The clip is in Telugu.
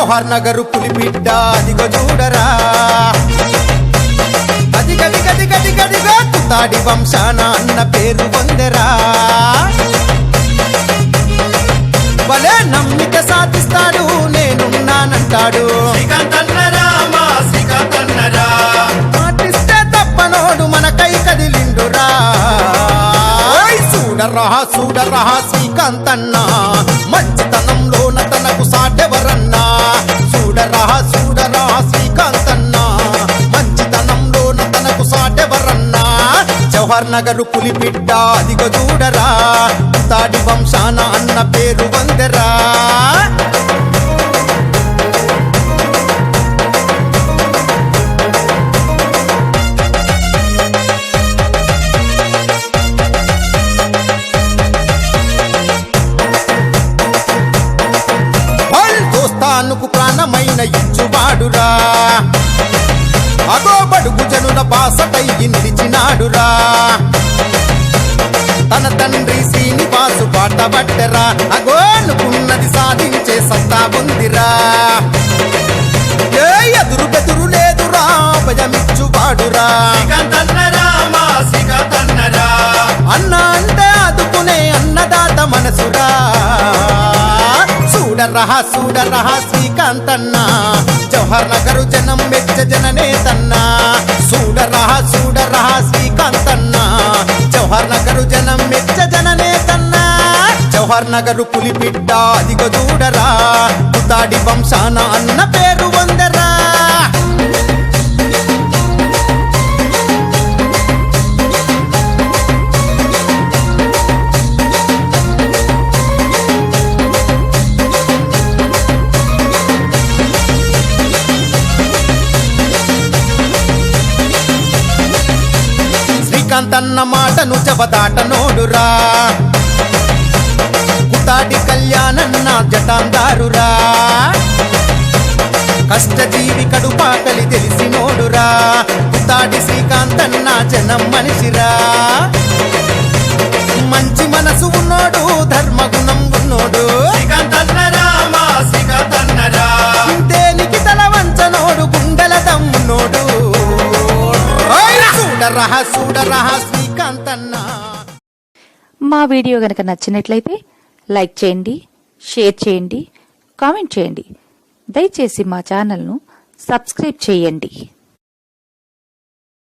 జవహర్ నగరు పులిబిడ్డ అదిగో చూడరా. అది గది గది గది గదిగా తుతాడి వంశాన అన్న పేరు పొందెరా. భలే నమ్మిక సాధిస్తాడు నేనున్నానంటాడు. మాటిస్తే తప్పనోడు మన కై కదిలిండురా. ఓయ్ చూడరా చూడరా శ్రీకాంతన్నా. మంచితనంలోన తనకు సాటెవరన్నా జవహర్ నగరు పులిబిడ్డ అదిగో చూడరా తాడి వంశాన అన్న పేరు వందరా. ప్రాణమైన ఇచ్చువాడురా అగో బడుగు జనుల బాసటయ్యి నిలిచినాడురా. తన తండ్రి శ్రీనివాసు బాట పట్టరా. అగో అనుకున్నది సాధించే సత్తా ఉందిరా. ఏ ఎదురు బెదురు లేదురా భయమిచ్చువాడురా. అన్న అంటే అదుకునే అన్నదాత మనసురా. చూడరహా చూడరహా శ్రీకాంతన్న. జవహర్ నగరు జనం మెచ్చ జననే జననేతన్న చూడరహా చూడరహా శ్రీకాంతన్న. జవహర్ నగరు జనం మెచ్చ జననే జననేతన్న. జవహర్ నగరు పులిబిడ్డ అదిగో చూడరా. తాడి వంశాన అన్న పేరు వందరా. శ్రీకాంత్ మాటను జబదాట నోడురా కుతాటి కళ్యాణన్న జటాందారురా. కష్టజీవి కడుపాకలి తెలిసి నోడురా కుతాటి శ్రీకాంతన్న జనం మనిషిరా. మా వీడియో గనక నచ్చినట్లయితే లైక్ చేయండి షేర్ చేయండి కామెంట్ చేయండి. దయచేసి మా ఛానల్ను సబ్స్క్రైబ్ చేయండి.